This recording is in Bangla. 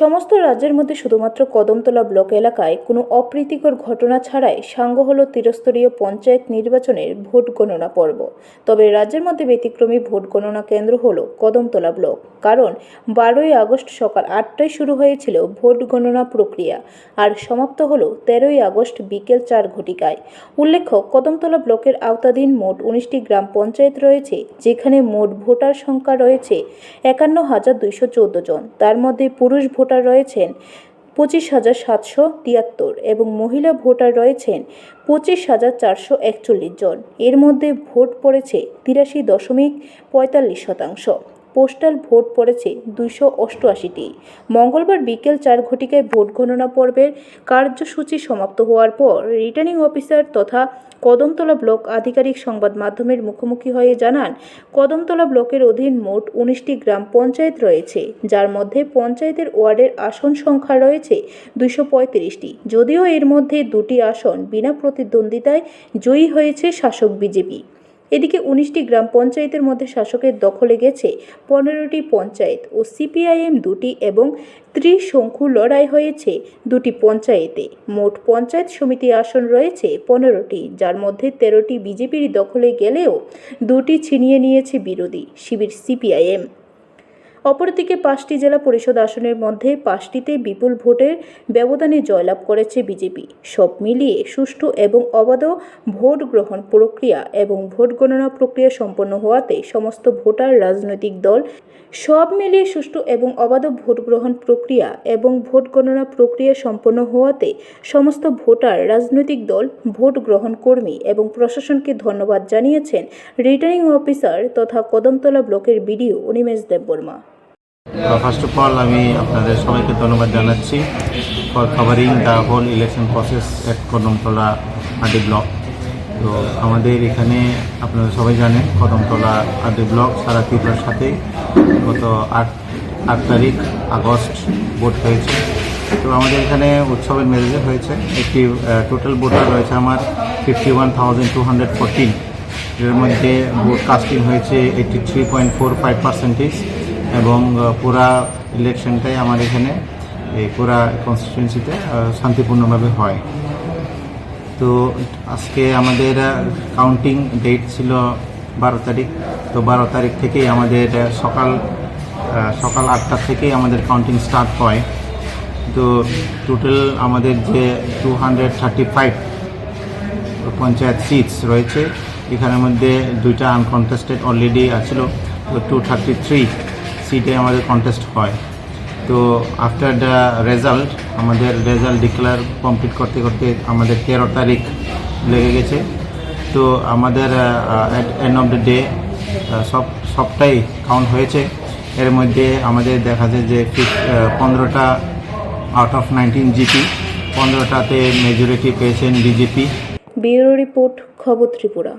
সমস্ত রাজ্যের মধ্যে শুধুমাত্র কদমতলা ব্লক এলাকায় কোনো অপ্রীতিকর ঘটনা ছাড়াই সাঙ্গ হল ত্রিস্তরীয় পঞ্চায়েত নির্বাচনের ভোট গণনা পর্ব। তবে রাজ্যের মধ্যে ব্যতিক্রমী ভোট গণনা কেন্দ্র হল কদমতলা ব্লক। কারণ বারোই আগস্ট সকাল আটটায় শুরু হয়েছিল ভোট গণনা প্রক্রিয়া আর সমাপ্ত হল তেরোই আগস্ট বিকেল চার ঘটিকায়। উল্লেখ্য, কদমতলা ব্লকের আওতাধীন মোট উনিশটি গ্রাম পঞ্চায়েত রয়েছে, যেখানে মোট ভোটার সংখ্যা রয়েছে একান্ন হাজার দুইশো জন। তার মধ্যে পুরুষ ভোটার রয়েছেন পঁচিশ হাজার সাতশো তিয়াত্তর এবং মহিলা ভোটার রয়েছেন পঁচিশ হাজার চারশো একচল্লিশ জন। এর মধ্যে ভোট পড়েছে তিরাশি দশমিক পঁয়তাল্লিশ শতাংশ। পোস্টাল ভোট পড়েছে দুইশো অষ্টআশিটি। মঙ্গলবার বিকেল চার ঘটিকায় ভোট গণনা পর্বের কার্যসূচি সমাপ্ত হওয়ার পর রিটার্নিং অফিসার তথা কদমতলা ব্লক আধিকারিক সংবাদ মাধ্যমের মুখোমুখি হয়ে জানান, কদমতলা ব্লকের অধীন মোট উনিশটি গ্রাম পঞ্চায়েত রয়েছে, যার মধ্যে পঞ্চায়েতের ওয়ার্ডের আসন সংখ্যা রয়েছে দুইশো পঁয়ত্রিশটি। যদিও এর মধ্যে দুটি আসন বিনা প্রতিদ্বন্দ্বিতায় জয়ী হয়েছে শাসক বিজেপি। এদিকে উনিশটি গ্রাম পঞ্চায়েতের মধ্যে শাসকের দখলে গেছে পনেরোটি পঞ্চায়েত ও সিপিআইএম দুটি এবং ত্রিশঙ্কু লড়াই হয়েছে দুটি পঞ্চায়েতে। মোট পঞ্চায়েত সমিতি আসন রয়েছে পনেরোটি, যার মধ্যে তেরোটি বিজেপির দখলে গেলেও দুটি ছিনিয়ে নিয়েছে বিরোধী শিবির সিপিআইএম। অপরদিকে পাঁচটি জেলা পরিষদ আসনের মধ্যে পাঁচটিতে বিপুল ভোটের ব্যবধানে জয়লাভ করেছে বিজেপি। সব মিলিয়ে সুষ্ঠু এবং অবাধ ভোট গ্রহণ প্রক্রিয়া এবং ভোট গণনা প্রক্রিয়া সম্পন্ন হওয়াতে সমস্ত ভোটার রাজনৈতিক দল সব মিলিয়ে সুষ্ঠু এবং অবাধ ভোট গ্রহণ প্রক্রিয়া এবং ভোট গণনা প্রক্রিয়া সম্পন্ন হওয়াতে সমস্ত ভোটার রাজনৈতিক দল ভোট গ্রহণ কর্মী এবং প্রশাসনকে ধন্যবাদ জানিয়েছেন রিটার্নিং অফিসার তথা কদমতলা ব্লকের BDO Animesh Debbarma. First of all আমি আপনাদের সবাইকে ধন্যবাদ জানাচ্ছি for covering the whole election process at Kadamtala RD block তো আমাদের এখানে আপনারা সবাই জানেন কদমতলা আদি ব্লক সারা ত্রিপুরার সাথে গত আট আট তারিখ আগস্ট ভোট হয়েছে। তো আমাদের এখানে উৎসবের মেজাজে হয়েছে। একটি টোটাল ভোটার রয়েছে আমার fifty one thousand two hundred fourteen এর মধ্যে ভোট কাস্টিং হয়েছে eighty three point four five percentage এবং পুরা ইলেকশনটাই আমার এখানে, এই পুরা কনস্টিটিউয়েন্সিতে শান্তিপূর্ণভাবে হয়। তো আজকে আমাদের কাউন্টিং ডেট ছিল বারো তারিখ। তো বারো তারিখ থেকেই আমাদের সকাল সকাল আটটা থেকেই আমাদের কাউন্টিং স্টার্ট হয়। তো টোটাল আমাদের যে two hundred thirty five panchayat seats রয়েছে, এখানের মধ্যে দুইটা আনকনটেস্টেড অলরেডি আছিল, তো টু থার্টি থ্রি সিটে আমাদের কন্টেস্ট হয়। তো আফটার দ্য রেজাল্ট আমাদের রেজাল্ট ডিক্লেয়ার কমপ্লিট করতে করতে আমাদের তেরো তারিখ লেগে গেছে। তো আমাদের at end of the day সব, সবটাই কাউন্ট হয়েছে। এর মধ্যে আমাদের দেখা যায় যে পনেরোটা আউট অফ নাইনটিন জিপি পনেরোটাতে মেজরিটি পেয়েছেন বিজেপি ব্যুরো রিপোর্ট খবর ত্রিপুরা।